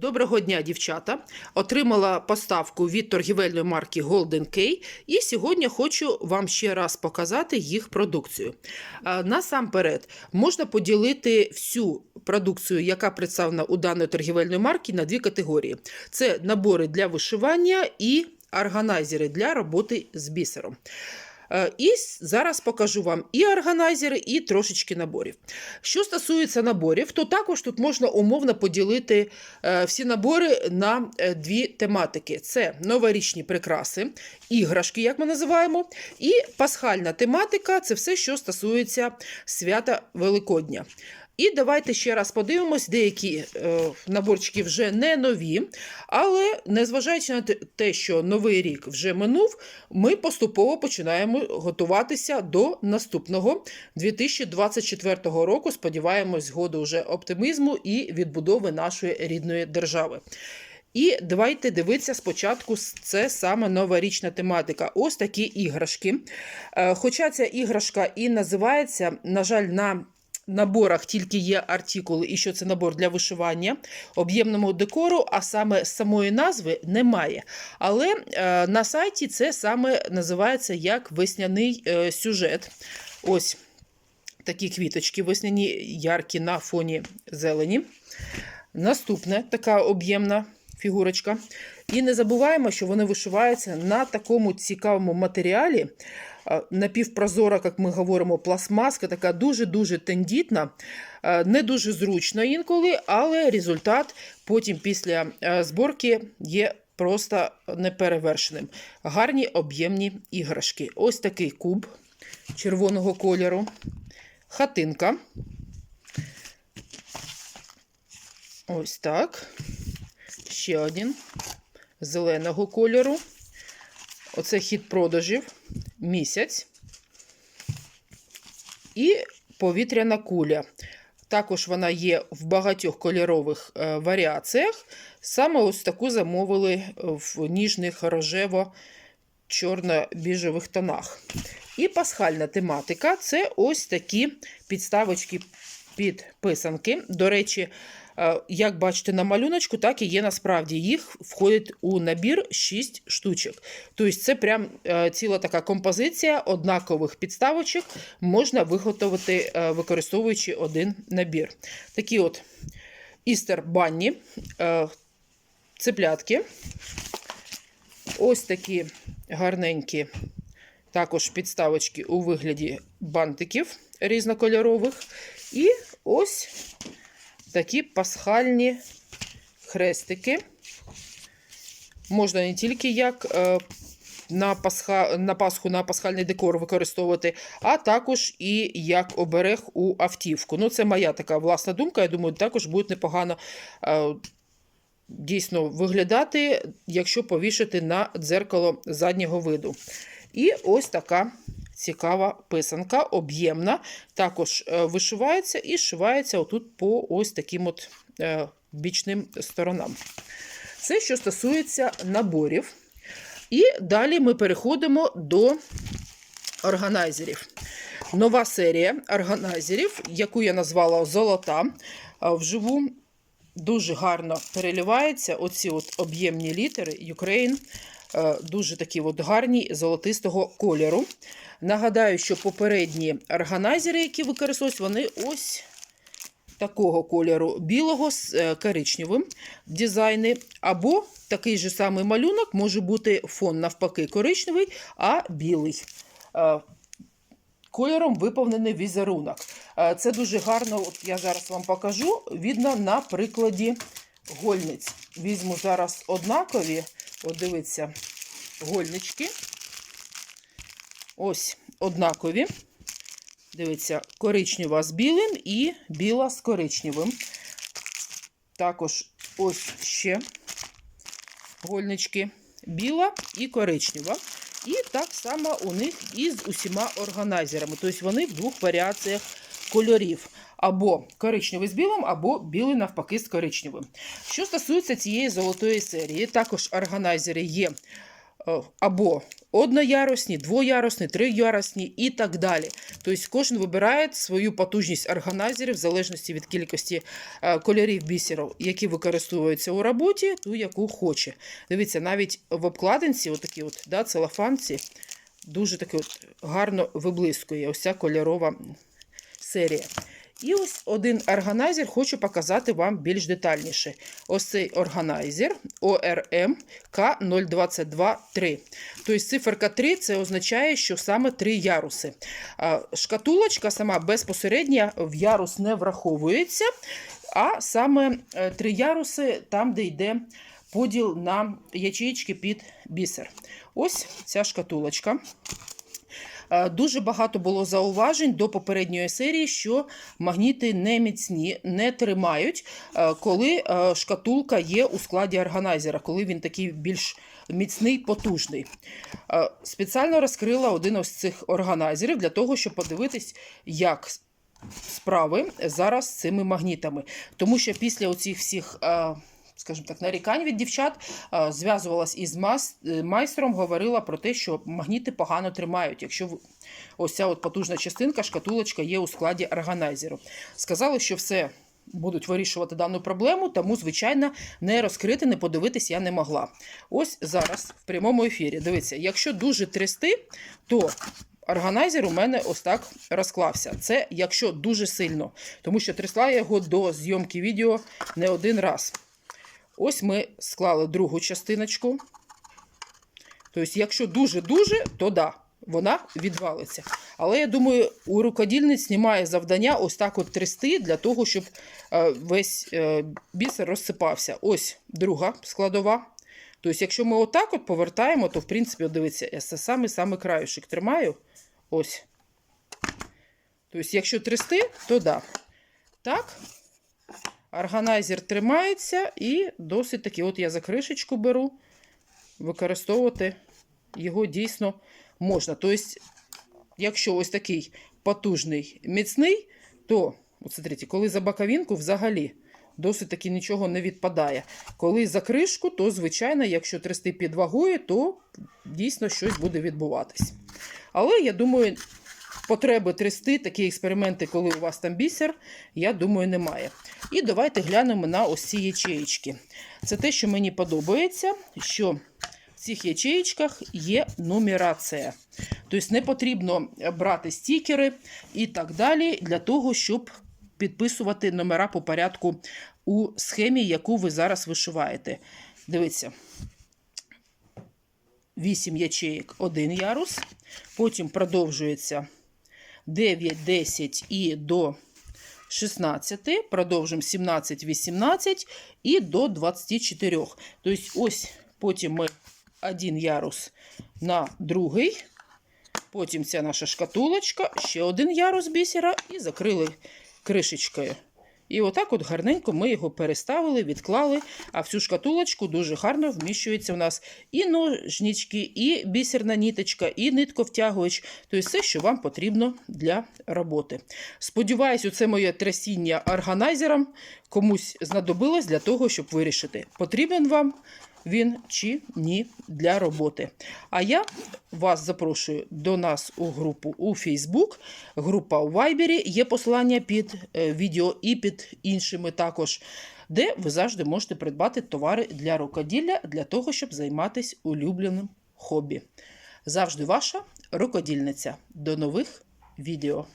Доброго дня, дівчата! Отримала поставку від торгівельної марки Golden K і сьогодні хочу вам ще раз показати їх продукцію. Насамперед, можна поділити всю продукцію, яка представлена у даної торгівельної марки, на дві категорії: це набори для вишивання і органайзери для роботи з бісером. Е, І зараз покажу вам і органайзери, і трошечки наборів. Що стосується наборів, то також тут можна умовно поділити е, всі набори на е, дві тематики: це новорічні прикраси, іграшки, як ми називаємо, і пасхальна тематика це все, що стосується свята Великодня. І давайте ще раз подивимось, деякі е, наборчики вже не нові, але незважаючи на те- що новий рік вже минув, ми поступово починаємо готуватися до наступного 2024 року. Сподіваємось, згоду вже оптимізму і відбудови нашої рідної держави. І давайте дивитися спочатку, це саме новорічна тематика. Ось такі іграшки. Е, Хоча ця іграшка і називається, на жаль, на наборах тільки є артикули, і що це набор для вишивання об'ємному декору, а саме самої назви немає. Але е, на сайті це саме називається як весняний е, сюжет. Ось такі квіточки весняні, яркі на фоні зелені. Наступне така об'ємна фігурочка. І не забуваємо, що вони вишиваються на такому цікавому матеріалі. Напівпрозора, як ми говоримо, пластмаска, така дуже-дуже тендітна, не дуже зручна інколи, але результат потім після зборки є просто неперевершеним. Гарні об'ємні іграшки. Ось такий куб червоного кольору, хатинка. Ось так. Ще один зеленого кольору. Оце хід продажів місяць. І повітряна куля. Також вона є в багатьох кольорових е, варіаціях. Саме ось таку замовили в ніжних рожево-чорно-біжевих тонах. І пасхальна тематика це ось такі підставочки під писанки. До речі, як бачите на малюночку, так і є насправді. Їх входить у набір 6 штучок. Тобто, це прям е, ціла така композиція однакових підставочок можна виготовити, е, використовуючи один набір. Такі от істер банні, е, цеплятки. Ось такі гарненькі також підставочки у вигляді бантиків різнокольорових. І ось такі пасхальні хрестики. Можна не тільки як е, на, пасха, на Пасху на пасхальний декор використовувати, а також і як оберег у автівку. Ну, це моя така власна думка. Я думаю, також буде непогано е, дійсно виглядати, якщо повішати на дзеркало заднього виду. І ось така цікава писанка, об'ємна. Також е, вишивається і шивається отут по ось таким от е, бічним сторонам. Це що стосується наборів. І далі ми переходимо до органайзерів. Нова серія органайзерів, яку я назвала Золота. Вживу дуже гарно переливається. Оці от об'ємні літери Ukraine. Е, Дуже такі от гарні золотистого кольору. Нагадаю, що попередні органайзери, які використовують, вони ось такого кольору білого з е, коричневим дизайни. Або такий же самий малюнок може бути фон навпаки коричневий, а білий. Е, Кольором виповнений візерунок. Це дуже гарно, от я зараз вам покажу. Видно на прикладі гольниць. Візьму зараз однакові, от дивіться, гольнички. Ось однакові. Дивіться, коричнева з білим і біла з коричневим. Також ось ще гольнички. Біла і коричнева. І так само у них і з усіма органайзерами. Тобто вони в двох варіаціях кольорів. Або коричневий з білим, або білий навпаки з коричневим. Що стосується цієї золотої серії, також органайзери є е, або одноярусні, двоярусні, триярусні і так далі. Тобто кожен вибирає свою потужність органайзерів в залежності від кількості е, кольорів бісеру, які використовуються у роботі, ту, яку хоче. Дивіться, навіть в обкладинці, отакі от, да, целофанці, дуже таки от гарно виблискує ось ця кольорова серія. І ось один органайзер хочу показати вам більш детальніше. Ось цей органайзер ORM K0223. Тобто циферка 3 це означає, що саме три яруси. Шкатулочка сама безпосередньо в ярус не враховується, а саме е, три яруси там, де йде поділ на ячеїчки під бісер. Ось ця шкатулочка. Е, Дуже багато було зауважень до попередньої серії, що магніти не міцні, не тримають, е, коли е, шкатулка є у складі органайзера, коли він такий більш міцний, потужний. Спеціально розкрила один із цих органайзерів для того, щоб подивитись, як справи зараз з цими магнітами. Тому що після оцих всіх. е, Скажімо так, нарікань від дівчат зв'язувалась із е, майстром, говорила про те, що магніти погано тримають, якщо ось ця от потужна частинка, шкатулочка є у складі органайзеру. Сказали, що все будуть вирішувати дану проблему, тому, звичайно, не розкрити, не подивитись я не могла. Ось зараз в прямому ефірі. Дивіться, якщо дуже трясти, то органайзер у мене ось так розклався. Це якщо дуже сильно, тому що трясла я його до зйомки відео не один раз. Ось ми склали другу частиночку. Тобто, якщо дуже-дуже, то да, вона відвалиться. Але я думаю, у рукодільниць немає завдання ось так от трясти для того, щоб е, весь е, бісер розсипався. Ось друга складова. Тобто, якщо ми отак от повертаємо, то в принципі, дивіться, я це саме саме краюшек тримаю. Ось. Тобто, якщо трясти, то да. Так. Органайзер тримається і досить таки, от я за кришечку беру, використовувати його дійсно можна. Тобто, якщо ось такий потужний, міцний, то, от смотрите, коли за боковинку взагалі досить таки нічого не відпадає. Коли за кришку, то, звичайно, якщо трясти під вагою, то дійсно щось буде відбуватись. Але я думаю, потреби трясти, такі експерименти, коли у вас там бісер, я думаю, немає. І давайте глянемо на ось ці ячеїчки. Це те, що мені подобається, що в цих ячеїчках є нумерація. Тобто не потрібно брати стікери і так далі для того, щоб підписувати номера по порядку у схемі, яку ви зараз вишиваєте. Дивіться. 8 ячеїк, один ярус. Потім продовжується 9, 10 і до 16, продовжимо 17, 18 і до 24. Тобто, ось потім ми один ярус на другий, потім ця наша шкатулочка, ще один ярус бісера і закрили кришечкою. І отак от гарненько ми його переставили, відклали, а в цю шкатулочку дуже гарно вміщується у нас і ножнички, і бісерна ніточка, і нитковтягувач, тобто все, що вам потрібно для роботи. Сподіваюсь, це моє трясіння органайзером комусь знадобилось для того, щоб вирішити, потрібен вам він чи ні для роботи. А я вас запрошую до нас у групу у Facebook, група у Viber, є посилання під е, відео і під іншими також, де ви завжди можете придбати товари для рукоділля для того, щоб займатися улюбленим хобі. Завжди ваша рукодільниця. До нових відео!